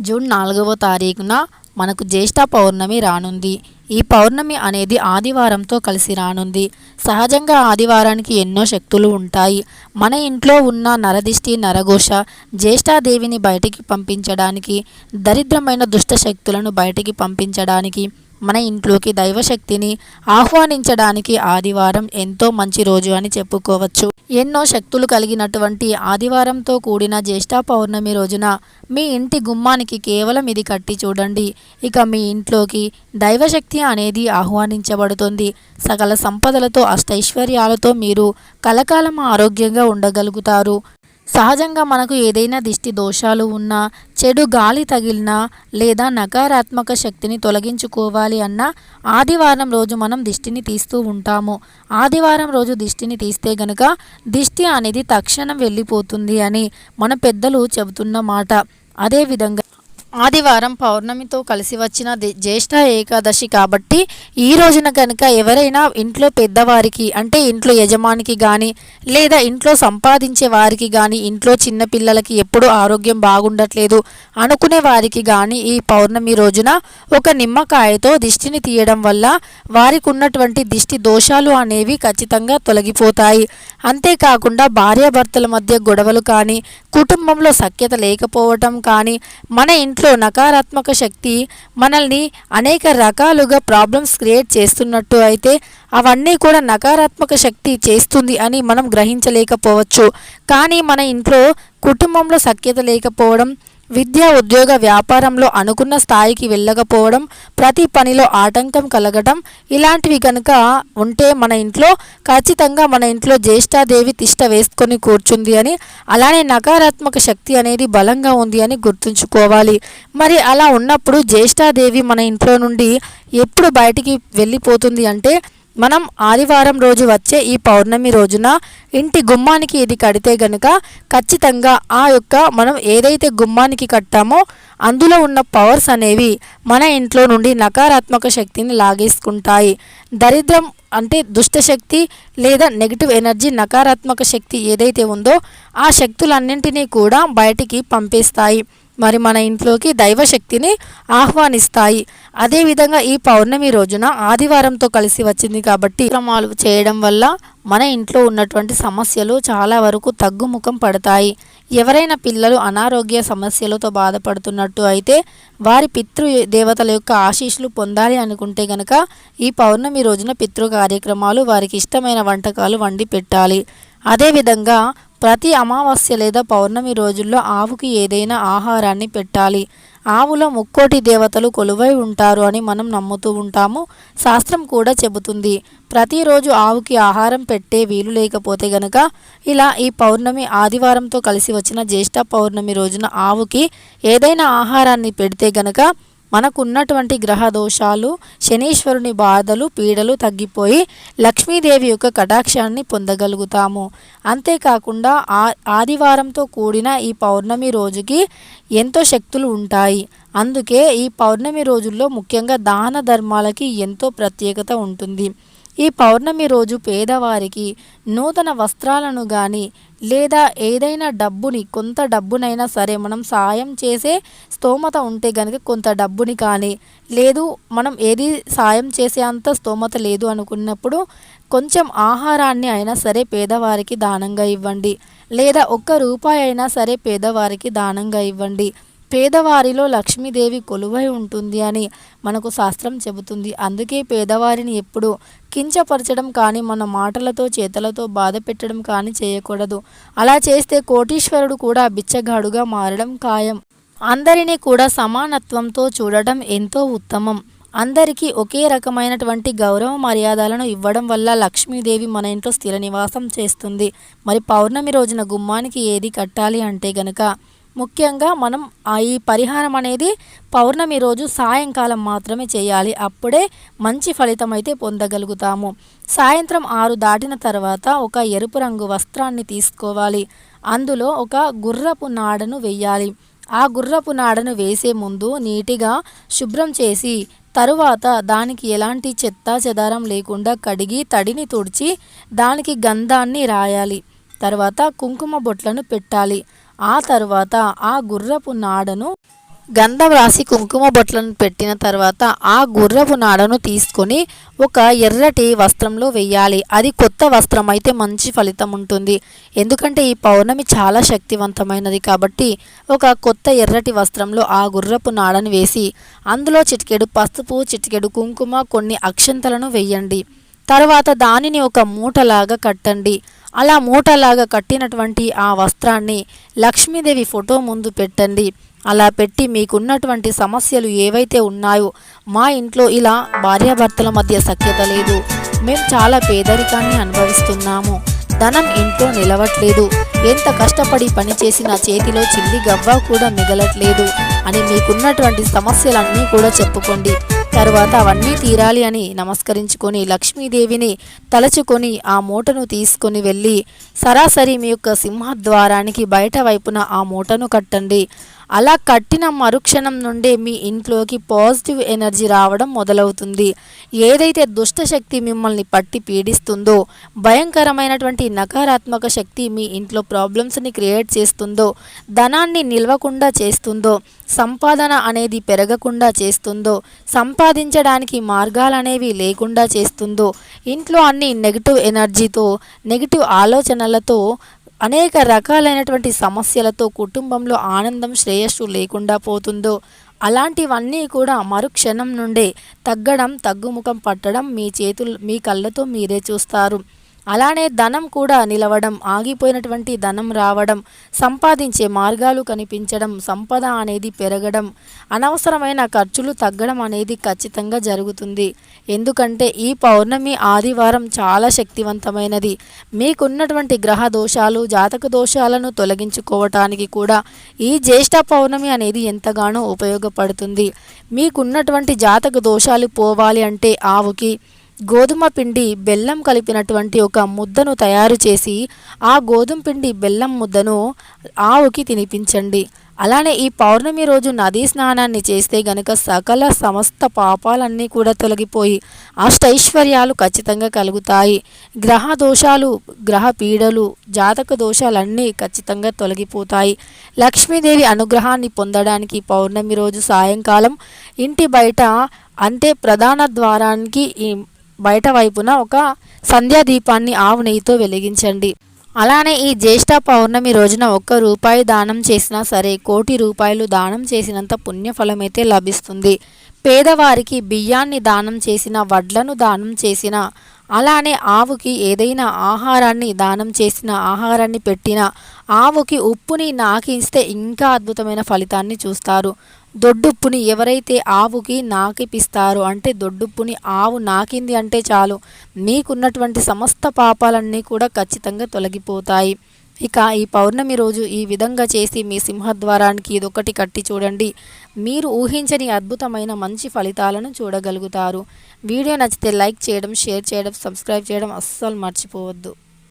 June నాలుగవ తారీఖున మనకు జ్యేష్ఠ పౌర్ణమి రానుంది. ఈ పౌర్ణమి అనేది ఆదివారంతో కలిసి రానుంది. సహజంగా ఆదివారానికి ఎన్నో శక్తులు ఉంటాయి. మన ఇంట్లో ఉన్న నరదిష్టి నరఘోష జ్యేష్ఠాదేవిని బయటికి పంపించడానికి దరిద్రమైన దుష్ట శక్తులను బయటికి పంపించడానికి మన ఇంట్లోకి దైవశక్తిని ఆహ్వానించడానికి ఆదివారం ఎంతో మంచి రోజు అని చెప్పుకోవచ్చు. ఎన్నో శక్తులు కలిగినటువంటి ఆదివారంతో కూడిన జ్యేష్ఠ పౌర్ణమి రోజున మీ ఇంటి గుమ్మానికి కేవలం ఇది కట్టి చూడండి. ఇక మీ ఇంట్లోకి దైవశక్తి అనేది ఆహ్వానించబడుతుంది. సకల సంపదలతో అష్టైశ్వర్యాలతో మీరు కలకాలం ఆరోగ్యంగా ఉండగలుగుతారు. సహజంగా మనకు ఏదైనా దిష్టి దోషాలు ఉన్నా చెడు గాలి తగిలినా లేదా నకారాత్మక శక్తిని తొలగించుకోవాలి అన్నా ఆదివారం రోజు మనం దిష్టిని తీస్తూ ఉంటాము. ఆదివారం రోజు దిష్టిని తీస్తే గనక దిష్టి అనేది తక్షణం వెళ్ళిపోతుంది అని మన పెద్దలు చెబుతున్న మాట. అదేవిధంగా ఆదివారం పౌర్ణమితో కలిసి వచ్చిన జ్యేష్ఠ ఏకాదశి కాబట్టి ఈ రోజున కనుక ఎవరైనా ఇంట్లో పెద్దవారికి అంటే ఇంట్లో యజమానికి కానీ లేదా ఇంట్లో సంపాదించే వారికి కానీ ఇంట్లో చిన్న పిల్లలకి ఎప్పుడూ ఆరోగ్యం బాగుండట్లేదు అనుకునే వారికి కానీ ఈ పౌర్ణమి రోజున ఒక నిమ్మకాయతో దిష్టిని తీయడం వల్ల వారికి ఉన్నటువంటి దిష్టి దోషాలు అనేవి ఖచ్చితంగా తొలగిపోతాయి. అంతేకాకుండా భార్యాభర్తల మధ్య గొడవలు కానీ కుటుంబంలో సఖ్యత లేకపోవటం కానీ మన ఇంట్లో నకారాత్మక శక్తి మనల్ని అనేక రకాలుగా ప్రాబ్లమ్స్ క్రియేట్ చేస్తున్నట్టు అయితే అవన్నీ కూడా నకారాత్మక శక్తి చేస్తుంది అని మనం గ్రహించలేకపోవచ్చు. కానీ మన ఇంట్లో కుటుంబంలో సఖ్యత లేకపోవడం విద్య ఉద్యోగ వ్యాపారంలో అనుకున్న స్థాయికి వెళ్ళకపోవడం ప్రతి పనిలో ఆటంకం కలగడం ఇలాంటివి కనుక ఉంటే మన ఇంట్లో ఖచ్చితంగా మన ఇంట్లో జ్యేష్ఠాదేవి తిష్ట వేసుకొని కూర్చుంది అని అలానే నకారాత్మక శక్తి అనేది బలంగా ఉంది అని గుర్తుంచుకోవాలి. మరి అలా ఉన్నప్పుడు జ్యేష్ఠాదేవి మన ఇంట్లో నుండి ఎప్పుడు బయటికి వెళ్ళిపోతుంది అంటే మనం ఆదివారం రోజు వచ్చే ఈ పౌర్ణమి రోజున ఇంటి గుమ్మానికి ఇది కడితే గనుక ఖచ్చితంగా ఆ యొక్క మనం ఏదైతే గుమ్మానికి కట్టామో అందులో ఉన్న పవర్స్ అనేవి మన ఇంట్లో నుండి నకారాత్మక శక్తిని లాగేసుకుంటాయి. దరిద్రం అంటే దుష్టశక్తి లేదా నెగిటివ్ ఎనర్జీ నకారాత్మక శక్తి ఏదైతే ఉందో ఆ శక్తులన్నింటినీ కూడా బయటికి పంపేస్తాయి. మరి మన ఇంట్లోకి దైవశక్తిని ఆహ్వానిస్తాయి. అదేవిధంగా ఈ పౌర్ణమి రోజున ఆదివారంతో కలిసి వచ్చింది కాబట్టి క్రమాలు చేయడం వల్ల మన ఇంట్లో ఉన్నటువంటి సమస్యలు చాలా వరకు తగ్గుముఖం పడతాయి. ఎవరైనా పిల్లలు అనారోగ్య సమస్యలతో బాధపడుతున్నట్టు అయితే వారి పితృ దేవతల యొక్క ఆశీస్సులు పొందాలి అనుకుంటే గనక ఈ పౌర్ణమి రోజున పితృ కార్యక్రమాలు వారికి ఇష్టమైన వంటకాలు వండి పెట్టాలి. అదేవిధంగా ప్రతి అమావాస్య లేదా పౌర్ణమి రోజుల్లో ఆవుకి ఏదైనా ఆహారాన్ని పెట్టాలి. ఆవులో ముక్కోటి దేవతలు కొలువై ఉంటారు అని మనం నమ్ముతూ ఉంటాము. శాస్త్రం కూడా చెబుతుంది. ప్రతిరోజు ఆవుకి ఆహారం పెట్టే వీలు లేకపోతే గనక ఇలా ఈ పౌర్ణమి ఆదివారంతో కలిసి వచ్చిన జ్యేష్ఠ పౌర్ణమి రోజున ఆవుకి ఏదైనా ఆహారాన్ని పెడితే గనక మనకున్నటువంటి గ్రహ దోషాలు శనీశ్వరుని బాధలు పీడలు తగ్గిపోయి లక్ష్మీదేవి యొక్క కటాక్షాన్ని పొందగలుగుతాము. అంతేకాకుండా ఆ ఆదివారంతో కూడిన ఈ పౌర్ణమి రోజుకి ఎంతో శక్తులు ఉంటాయి. అందుకే ఈ పౌర్ణమి రోజుల్లో ముఖ్యంగా దాన ధర్మాలకి ఎంతో ప్రత్యేకత ఉంటుంది. ఈ పౌర్ణమి రోజు పేదవారికి నూతన వస్త్రాలను కానీ లేదా ఏదైనా డబ్బుని కొంత డబ్బునైనా సరే మనం సాయం చేసే స్తోమత ఉంటే కనుక కొంత డబ్బుని కానీ లేదు మనం ఏది సాయం చేసే అంత స్తోమత లేదు అనుకున్నప్పుడు కొంచెం ఆహారాన్ని అయినా సరే పేదవారికి దానంగా ఇవ్వండి. లేదా ఒక్క రూపాయి అయినా సరే పేదవారికి దానంగా ఇవ్వండి. పేదవారిలో లక్ష్మీదేవి కొలువై ఉంటుంది అని మనకు శాస్త్రం చెబుతుంది. అందుకే పేదవారిని ఎప్పుడు కించపరచడం కానీ మన మాటలతో చేతలతో బాధ పెట్టడం కానీ చేయకూడదు. అలా చేస్తే కోటీశ్వరుడు కూడా బిచ్చగాడుగా మారడం ఖాయం. అందరినీ కూడా సమానత్వంతో చూడడం ఎంతో ఉత్తమం. అందరికీ ఒకే రకమైనటువంటి గౌరవ మర్యాదలను ఇవ్వడం వల్ల లక్ష్మీదేవి మన ఇంట్లో స్థిర నివాసం చేస్తుంది. మరి పౌర్ణమి రోజున గుమ్మానికి ఏది కట్టాలి అంటే గనక ముఖ్యంగా మనం ఆ ఈ పరిహారం అనేది పౌర్ణమి రోజు సాయంకాలం మాత్రమే చేయాలి. అప్పుడే మంచి ఫలితం అయితే పొందగలుగుతాము. సాయంత్రం ఆరు దాటిన తర్వాత ఒక ఎరుపు రంగు వస్త్రాన్ని తీసుకోవాలి. అందులో ఒక గుర్రపు నాడను వెయ్యాలి. ఆ గుర్రపు నాడను వేసే ముందు నీటిగా శుభ్రం చేసి తరువాత దానికి ఎలాంటి చెత్త చెదారం లేకుండా కడిగి తడిని తుడిచి దానికి గంధాన్ని రాయాలి. తర్వాత కుంకుమ బొట్లను పెట్టాలి. ఆ తరువాత ఆ గుర్రపు నాడను గంధం రాసి కుంకుమ బొట్లను పెట్టిన తర్వాత ఆ గుర్రపు నాడను తీసుకొని ఒక ఎర్రటి వస్త్రంలో వెయ్యాలి అది కొత్త వస్త్రం అయితే మంచి ఫలితం ఉంటుంది. ఎందుకంటే ఈ పౌర్ణమి చాలా శక్తివంతమైనది కాబట్టి ఒక కొత్త ఎర్రటి వస్త్రంలో ఆ గుర్రపు నాడను వేసి అందులో చిటికెడు పసుపు చిటికెడు కుంకుమ కొన్ని అక్షంతలను వెయ్యండి తర్వాత దానిని ఒక మూటలాగా కట్టండి. అలా మూటలాగా కట్టినటువంటి ఆ వస్త్రాన్ని లక్ష్మీదేవి ఫోటో ముందు పెట్టండి. అలా పెట్టి మీకున్నటువంటి సమస్యలు ఏవైతే ఉన్నాయో మా ఇంట్లో ఇలా భార్యాభర్తల మధ్య సఖ్యత లేదు. మేము చాలా పేదరికాన్ని అనుభవిస్తున్నాము. ధనం ఇంట్లో నిలవట్లేదు. ఎంత కష్టపడి పనిచేసిన చేతిలో చిల్లి గవ్వ కూడా మిగలట్లేదు అని మీకున్నటువంటి సమస్యలన్నీ కూడా చెప్పుకోండి. తర్వాత అవన్నీ తీరాలి అని నమస్కరించుకొని లక్ష్మీదేవిని తలచుకొని ఆ మూటను తీసుకొని వెళ్ళి సరాసరి మీ యొక్క సింహద్వారానికి బయట వైపున ఆ మూటను కట్టండి. అలా కట్టిన మరుక్షణం నుండే మీ ఇంట్లోకి పాజిటివ్ ఎనర్జీ రావడం మొదలవుతుంది. ఏదైతే దుష్ట శక్తి మిమ్మల్ని పట్టి పీడిస్తుందో భయంకరమైనటువంటి నకారాత్మక శక్తి మీ ఇంట్లో ప్రాబ్లమ్స్ని క్రియేట్ చేస్తుందో ధనాన్ని నిల్వకుండా చేస్తుందో సంపాదన అనేది పెరగకుండా చేస్తుందో సంపాదించడానికి మార్గాలు అనేవి లేకుండా చేస్తుందో ఇంట్లో అన్ని నెగిటివ్ ఎనర్జీతో నెగిటివ్ ఆలోచనలతో అనేక రకాలైనటువంటి సమస్యలతో కుటుంబంలో ఆనందం శ్రేయస్సు లేకుండా పోతుందో అలాంటివన్నీ కూడా మరుక్షణం నుండే తగ్గడం తగ్గుముఖం పట్టడం మీ చేతులు మీ కళ్ళతో మీరే చూస్తారు. అలానే ధనం కూడా నిలవడం ఆగిపోయినటువంటి ధనం రావడం సంపాదించే మార్గాలు కనిపించడం సంపద అనేది పెరగడం అనవసరమైన ఖర్చులు తగ్గడం అనేది ఖచ్చితంగా జరుగుతుంది. ఎందుకంటే ఈ పౌర్ణమి ఆదివారం చాలా శక్తివంతమైనది. మీకున్నటువంటి గ్రహ దోషాలు జాతక దోషాలను తొలగించుకోవటానికి కూడా ఈ జ్యేష్ఠ పౌర్ణమి అనేది ఎంతగానో ఉపయోగపడుతుంది. మీకున్నటువంటి జాతక దోషాలు పోవాలి అంటే ఆవుకి గోధుమ పిండి బెల్లం కలిపినటువంటి ఒక ముద్దను తయారు చేసి ఆ గోధుమ పిండి బెల్లం ముద్దను ఆవుకి తినిపించండి. అలానే ఈ పౌర్ణమి రోజు నదీ స్నానాన్ని చేస్తే గనుక సకల సమస్త పాపాలన్నీ కూడా తొలగిపోయి అష్టైశ్వర్యాలు ఖచ్చితంగా కలుగుతాయి. గ్రహ దోషాలు గ్రహ పీడలు జాతక దోషాలన్నీ ఖచ్చితంగా తొలగిపోతాయి. లక్ష్మీదేవి అనుగ్రహాన్ని పొందడానికి పౌర్ణమి రోజు సాయంకాలం ఇంటి బయట అంటే ప్రధాన ద్వారానికి ఈ బయట వైపున ఒక సంధ్యాదీపాన్ని ఆవు నెయ్యితో వెలిగించండి. అలానే ఈ జ్యేష్ఠ పౌర్ణమి రోజున ఒక్క రూపాయి దానం చేసినా సరే కోటి రూపాయలు దానం చేసినంత పుణ్యఫలమైతే లభిస్తుంది. పేదవారికి బియ్యాన్ని దానం చేసిన వడ్లను దానం చేసిన అలానే ఆవుకి ఏదైనా ఆహారాన్ని దానం చేసిన ఆహారాన్ని పెట్టిన ఆవుకి ఉప్పుని నాకిస్తే ఇంకా అద్భుతమైన ఫలితాన్ని చూస్తారు. దొడ్డుప్పుని ఎవరైతే ఆవుకి నాకిపిస్తారో అంటే దొడ్డుప్పుని ఆవు నాకింది అంటే చాలు. మీకున్నటువంటి సమస్త పాపాలన్నీ కూడా ఖచ్చితంగా తొలగిపోతాయి. ఇక ఈ పౌర్ణమి రోజు ఈ విధంగా చేసి మీ సింహద్వారానికి ఇదొకటి కట్టి చూడండి. మీరు ఊహించని అద్భుతమైన మంచి ఫలితాలను చూడగలుగుతారు. వీడియో నచ్చితే లైక్ చేయడం షేర్ చేయడం సబ్స్క్రైబ్ చేయడం అస్సలు మర్చిపోవద్దు.